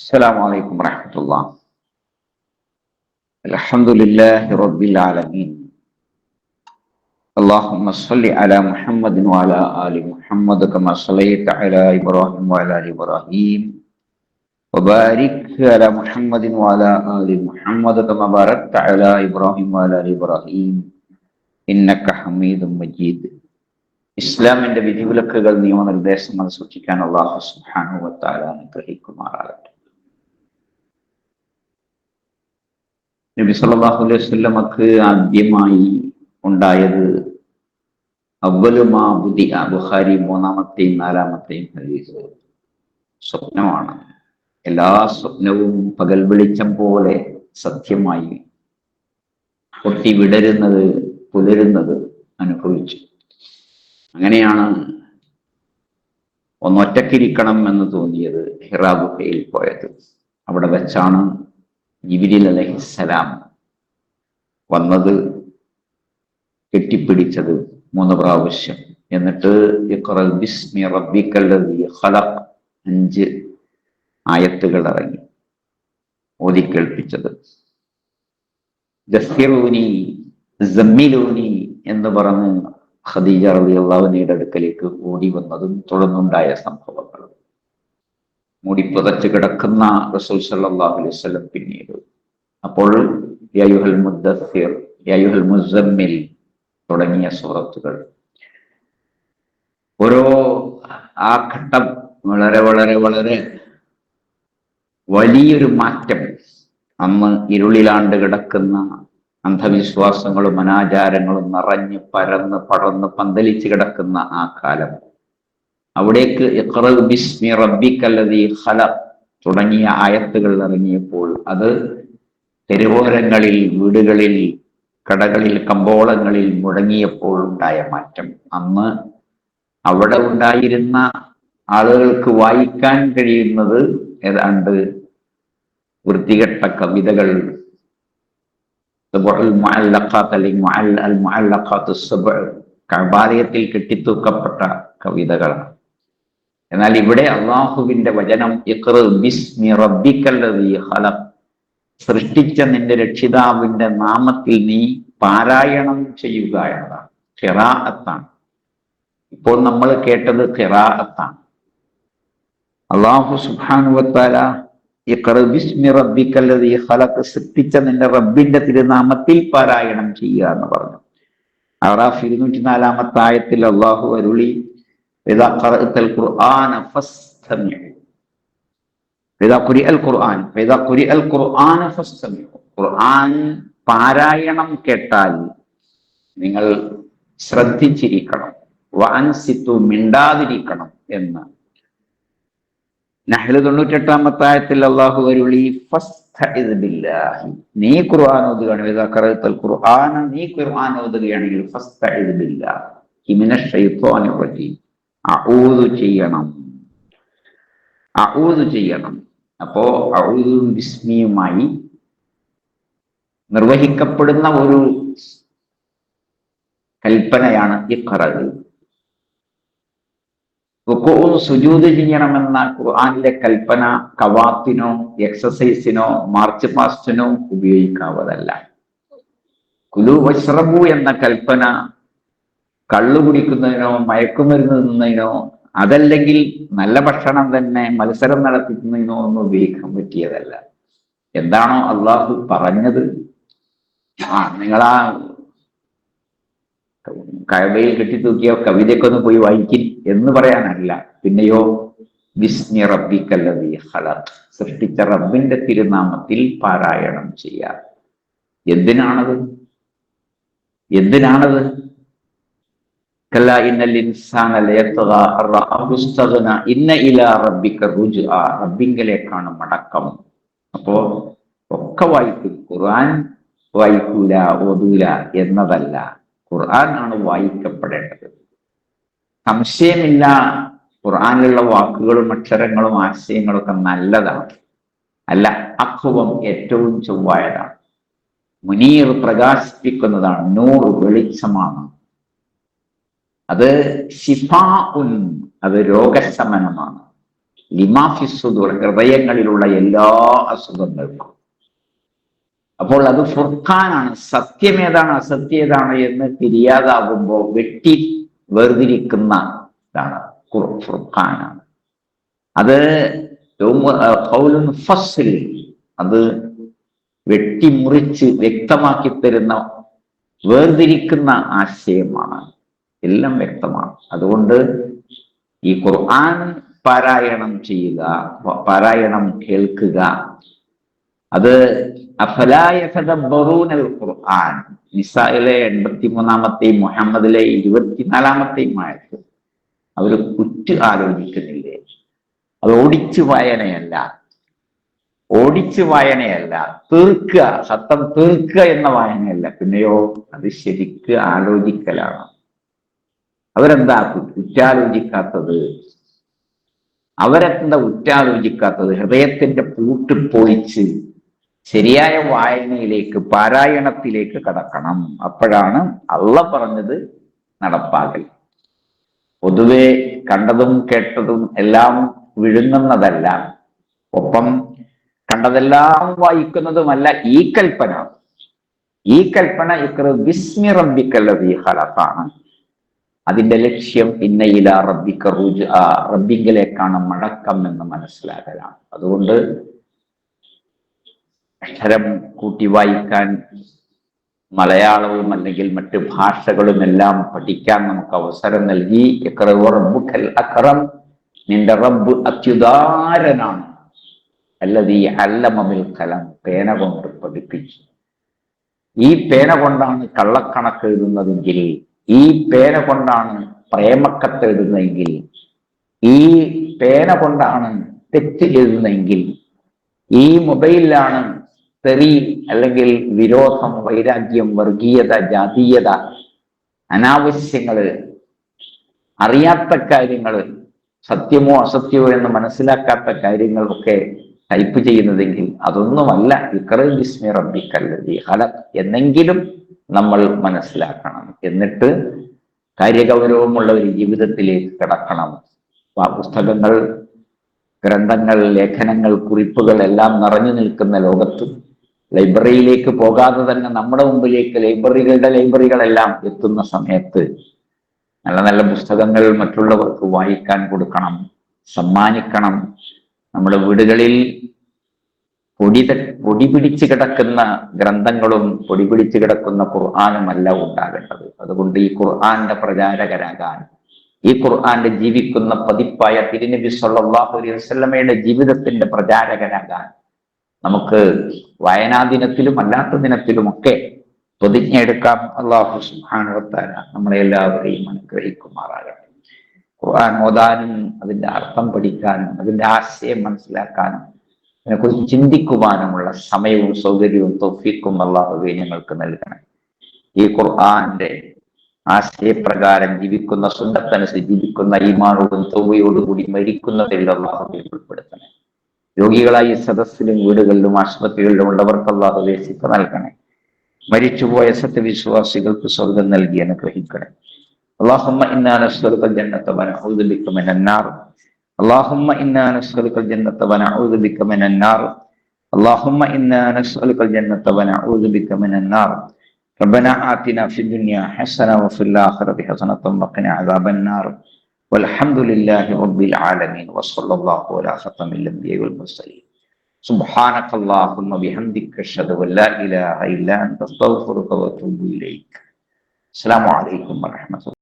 السلام عليكم ورحمة الله الحمد لله رب العالمين اللهم صل على محمد وعلى آل محمد كما صليت على إبراهيم وعلى آل إبراهيم وبارك على محمد وعلى آل محمد كما باركت على إبراهيم وعلى آل إبراهيم إنك حميد مجيد ഇസ്ലാമിന്റെ വിധിവിലക്കുകൾ നിയമനിർദ്ദേശങ്ങൾ സൂക്ഷിക്കാൻ അള്ളാഹു സുഹാനുവത്താല അനുഗ്രഹിക്കുമാറാകട്ടെ നബി സല്ലല്ലാഹു അലൈഹി വസല്ലമക്ക് ആദ്യമായി ഉണ്ടായത് അവലുമാ ബുദ്ധി ബുഹാരി മൂന്നാമത്തെയും നാലാമത്തെയും ഹദീസ്. സ്വപ്നമാണ്. എല്ലാ സ്വപ്നവും പകൽ വെളിച്ചം പോലെ സത്യമായി പൊട്ടി വിടരുന്നത് പുലരുന്നത് അനുഭവിച്ചു. അങ്ങനെയാണ് ഒന്നൊറ്റക്കിരിക്കണം എന്ന് തോന്നിയത് ഹിറാ ഗുഹയിൽ പോയത്. അവിടെ വെച്ചാണ് ജിബിരിൽ അലഹിസലാം വന്നത് കെട്ടിപ്പിടിച്ചത് മൂന്ന് പ്രാവശ്യം. എന്നിട്ട് ബിസ്മി അഞ്ച് ആയത്തുകൾ ഇറങ്ങി. ഓതിക്കേൾപ്പിച്ചത് ജസ്യറൂനി എന്ന് പറഞ്ഞ് ഖദീജ റബി അള്ളാഹുനയുടെ അടുക്കലേക്ക് ഓടി വന്നതും തുടർന്നുണ്ടായ സംഭവങ്ങൾ മൂടി പുതച്ചു കിടക്കുന്ന റസൂൽ സല്ലല്ലാഹു അലൈഹി പിന്നീട്. അപ്പോൾ യയുഹൽ മുദ്ദസ്സിർ യയുഹൽ മുസമ്മിൽ തുടങ്ങിയ സൂറത്തുകൾ. ഓരോ ആ ഘട്ടം വളരെ വളരെ വളരെ വലിയൊരു മാറ്റം. അന്ന് ഇരുളിലാണ്ട് കിടക്കുന്ന അന്ധവിശ്വാസങ്ങളും അനാചാരങ്ങളും നിറഞ്ഞ് പരന്ന് പടർന്ന് പന്തലിച്ച് കിടക്കുന്ന ആ കാലം. അവിടേക്ക് ബിസ്മി തുടങ്ങിയ ആയത്തുകൾ ഇറങ്ങിയപ്പോൾ അത് തെരുവോരങ്ങളിൽ വീടുകളിൽ കടകളിൽ കമ്പോളങ്ങളിൽ മുഴങ്ങിയപ്പോൾ ഉണ്ടായ മാറ്റം. അന്ന് അവിടെ ഉണ്ടായിരുന്ന ആളുകൾക്ക് വായിക്കാൻ കഴിയുന്നത് ഏതാണ്ട് വൃത്തികെട്ട കവിതകൾ. അല്ലെങ്കിൽ കബാലയത്തിൽ കെട്ടിത്തൂക്കപ്പെട്ട കവിതകളാണ്. എന്നാൽ ഇവിടെ അള്ളാഹുവിന്റെ വചനം സൃഷ്ടിച്ച നിന്റെ രക്ഷിതാവിന്റെ നാമത്തിൽ നീ പാരായണം ചെയ്യുക എന്നതാണ്. ഖിറാഅത്താണ്. ഇപ്പോൾ നമ്മൾ കേട്ടത് ഖിറാഅത്താണ്. അള്ളാഹു സുബാനുവത്താല സൃഷ്ടിച്ച നിന്റെ റബ്ബിന്റെ തിരുനാമത്തിൽ പാരായണം ചെയ്യുക എന്ന് പറഞ്ഞു. അറാഫ് ഇരുന്നൂറ്റി നാലാമത്തെ ആയത്തിൽ അള്ളാഹു അരുളി ഖുർആൻ പാരായണം കേട്ടാൽ നിങ്ങൾ ശ്രദ്ധിച്ചിരിക്കണം. വാൻസിത്തു മിണ്ടാതിരിക്കണം എന്ന്. നഹ്ല തൊണ്ണൂറ്റെട്ടാമത്തെ ആയത്തിൽ അള്ളാഹു വരുളി നീ ഖുർആൻ ഓതുകയാണ്. ഖുർആൻ നീ ഖുർആൻ ഓതുകയാണെങ്കിൽ അഊദു ചെയ്യണം. അഊദു ചെയ്യണം. അപ്പോ അഊതും ബിസ്മിയുമായി നിർവഹിക്കപ്പെടുന്ന ഒരു കൽപ്പനയാണ് ഇഖറത് റുക്കോന്ന് സുജൂത് ചെയ്യണമെന്ന ഖുർആാനിലെ കൽപ്പന കവാത്തിനോ എക്സസൈസിനോ മാർച്ച് പാസ്റ്റിനോ ഉപയോഗിക്കാവതല്ല. കുലു വശ്രബു എന്ന കൽപ്പന കള്ളു കുടിക്കുന്നതിനോ മയക്കുമരുന്ന് തിന്നതിനോ അതല്ലെങ്കിൽ നല്ല ഭക്ഷണം തന്നെ മത്സരം നടത്തിക്കുന്നതിനോ ഒന്നും ഉപയോഗിക്കാൻ പറ്റിയതല്ല. എന്താണോ അള്ളാഹു പറഞ്ഞത്. ആ നിങ്ങളാ കവയിൽ കെട്ടിത്തൂക്കിയ കവിതയൊക്കെ ഒന്ന് പോയി വായിക്കിൻ എന്ന് പറയാനല്ല. പിന്നെയോ വിസ്മി റബ്ബിക്കല്ലതി ഹലത് സൃഷ്ടിച്ച റബ്ബിന്റെ തിരുനാമത്തിൽ പാരായണം ചെയ്യാം. എന്തിനാണത്? എന്തിനാണത്? കല്ല ഇന്നൽ ഇൻസാന ഇന്ന ഇല റബ്ബിക്ക റുജ് ആ റബ്ബിങ്കലേക്കാണ് മടക്കം അപ്പോ ഒക്കെ വായിക്കും. ഖുർആൻ വായിക്കൂല ഓതൂല എന്നതല്ല. ഖുർആൻ ആണ് വായിക്കപ്പെടേണ്ടത്. സംശയമില്ല. ഖുർആനിലുള്ള വാക്കുകളും അക്ഷരങ്ങളും ആശയങ്ങളും ഒക്കെ നല്ലതാണ്. അല്ല അഖുവം ഏറ്റവും ചൊവ്വായതാണ്. മുനീർ പ്രകാശിപ്പിക്കുന്നതാണ്. നൂറ് വെളിച്ചമാണ്. അത് ഷിഫാ ഉൻ അത് രോഗശമനമാണ്. ലിമാഫിസുദൂർ ഹൃദയങ്ങളിലുള്ള എല്ലാ അസുഖങ്ങൾക്കും. അപ്പോൾ അത് ഫുർഖാനാണ്. സത്യം ഏതാണ് അസത്യം ഏതാണ് എന്ന് തിരിയാതാകുമ്പോൾ വെട്ടി വേർതിരിക്കുന്ന ഇതാണ് ഫുർഖാനാണ്. അത് ഫസിൽ അത് വെട്ടിമുറിച്ച് വ്യക്തമാക്കി തരുന്ന വേർതിരിക്കുന്ന ആശയമാണ്. എല്ലാം വ്യക്തമാണ്. അതുകൊണ്ട് ഈ ഖുർആൻ പാരായണം ചെയ്യുക പാരായണം കേൾക്കുക. അത് ഖുർആൻ നിസായിലെ എൺപത്തി മൂന്നാമത്തെയും മുഹമ്മദിലെ ഇരുപത്തിനാലാമത്തെയും ആയത് അവർ കുറ്റ് ആലോചിക്കുന്നില്ലേ? അത് ഓടിച്ചു വായനയല്ല. ഓടിച്ചു വായനയല്ല. തീർക്കുക സത്തം തീർക്കുക എന്ന വായനയല്ല. പിന്നെയോ അത് ശരിക്ക് ആലോചിക്കലാണ്. അവരെന്താ ഉറ്റാലോചിക്കാത്തത് അവരെന്താ ഉറ്റാലോചിക്കാത്തത് ഹൃദയത്തിന്റെ പൂട്ട് പൊളിച്ച് ശരിയായ വായനയിലേക്ക് പാരായണത്തിലേക്ക് കടക്കണം. അപ്പോഴാണ് അള്ള പറഞ്ഞത് നടപ്പാകൽ. പൊതുവെ കണ്ടതും കേട്ടതും എല്ലാം വിഴുങ്ങുന്നതല്ല. ഒപ്പം കണ്ടതെല്ലാം വായിക്കുന്നതുമല്ല ഈ കൽപ്പന. ഈ കൽപ്പന ഇക്ര വിസ്മി റബ്ബിക്കല്ലതീ ഹലത്താണ് അതിന്റെ ലക്ഷ്യം ഇന്നയില റബ്ബിക്ക റുജ് റബ്ബിങ്കിലേക്കാണ് മടക്കം എന്ന് മനസ്സിലാക്കലാണ് അതുകൊണ്ട് അക്ഷരം കൂട്ടി വായിക്കാൻ മലയാളവും അല്ലെങ്കിൽ മറ്റ് ഭാഷകളും എല്ലാം പഠിക്കാൻ നമുക്ക് അവസരം നൽകി. അക്കറം നിന്റെ റബ്ബ് അത്യുദാരനാണ്. അല്ലത് ഈ അല്ലമമിൽ കലം പേന കൊണ്ട് പഠിപ്പിച്ചു. ഈ പേന കൊണ്ടാണ് കള്ളക്കണക്ക് എഴുതുന്നതെങ്കിൽ ഈ പേന കൊണ്ടാണ് പ്രേമക്കത്ത് എഴുതുന്നതെങ്കിൽ ഈ പേന കൊണ്ടാണ് തെറ്റ് എഴുതുന്നതെങ്കിൽ ഈ മൊബൈലിലാണ് തെറി അല്ലെങ്കിൽ വിരോധം വൈരാഗ്യം വർഗീയത ജാതീയത അനാവശ്യങ്ങൾ അറിയാത്ത കാര്യങ്ങൾ സത്യമോ അസത്യമോ എന്ന് മനസ്സിലാക്കാത്ത കാര്യങ്ങളൊക്കെ ടൈപ്പ് ചെയ്യുന്നതെങ്കിൽ അതൊന്നുമല്ല. ഇക്രീസ്മി റബ്ബിക്കല്ലതി എന്നെങ്കിലും നമ്മൾ മനസ്സിലാക്കണം. എന്നിട്ട് കാര്യഗൗരവമുള്ള ഒരു ജീവിതത്തിലേക്ക് കിടക്കണം. പുസ്തകങ്ങൾ ഗ്രന്ഥങ്ങൾ ലേഖനങ്ങൾ കുറിപ്പുകൾ എല്ലാം നിറഞ്ഞു നിൽക്കുന്ന ലോകത്ത് ലൈബ്രറിയിലേക്ക് പോകാതെ തന്നെ നമ്മുടെ മുമ്പിലേക്ക് ലൈബ്രറികളുടെ ലൈബ്രറികളെല്ലാം എത്തുന്ന സമയത്ത് നല്ല നല്ല പുസ്തകങ്ങൾ മറ്റുള്ളവർക്ക് വായിക്കാൻ കൊടുക്കണം സമ്മാനിക്കണം. നമ്മുടെ വീടുകളിൽ പൊടി പൊടി പിടിച്ചു കിടക്കുന്ന ഗ്രന്ഥങ്ങളും പൊടി പിടിച്ചു കിടക്കുന്ന ഖുർആാനുമല്ല ഉണ്ടാകേണ്ടത്. അതുകൊണ്ട് ഈ ഖുർആാന്റെ പ്രചാരകരാകാൻ ഈ ഖുർആാന്റെ ജീവിക്കുന്ന പതിപ്പായ തിരുനബി സല്ലാഹു അലൈഹി വസ്ലമയുടെ ജീവിതത്തിന്റെ പ്രചാരകരാകാൻ നമുക്ക് വയനാ ദിനത്തിലും അല്ലാത്ത ദിനത്തിലുമൊക്കെ പ്രതിജ്ഞ എടുക്കാം. അള്ളാഹു സുഹാനുവത്താന നമ്മളെ എല്ലാവരെയും അനുഗ്രഹിക്കുമാറാകട്ടെ. ഖുർആൻ ഓതാനും അതിന്റെ അർത്ഥം പഠിക്കാനും അതിന്റെ ആശയം മനസ്സിലാക്കാനും അതിനെക്കുറിച്ച് ചിന്തിക്കുവാനുമുള്ള സമയവും സൗകര്യവും തൊഫീക്കും അള്ളാഹുവെ ഞങ്ങൾക്ക് നൽകണം ഈ ഖുർആാന്റെ ആശയപ്രകാരം ജീവിക്കുന്ന സ്വന്തത്തനുസരിച്ച് ജീവിക്കുന്ന ഈമാനോടും തൊവയോടുകൂടി മരിക്കുന്നതിൽ അള്ളാഹുവെ ഉൾപ്പെടുത്തണം രോഗികളായി സദസ്സിലും വീടുകളിലും ആശുപത്രികളിലും ഉള്ളവർക്ക് അള്ളാഹുവെ സിദ്ധ നൽകണേ മരിച്ചുപോയ സത്യവിശ്വാസികൾക്ക് സ്വർഗം നൽകി അനുഗ്രഹിക്കണേ അള്ളാഹമ്മ ഇന്നാണ് സ്വർഗ ജന്നത്തവൻ ഔദ്യോഗിക്കുമെന്നാർ اللهم إنا نسألك الجنة ونعوذ بك من النار اللهم إنا نسألك الجنة ونعوذ بك من النار ربنا آتنا في الدنيا حسنة وفي الآخرة حسنة وقنا عذاب النار والحمد لله رب العالمين وصلى الله على ختم الأنبياء والمرسلين سبحانك اللهم بحمدك أشهد أن لا إله إلا أنت أستغفرك وأتوب إليك السلام عليكم ورحمة الله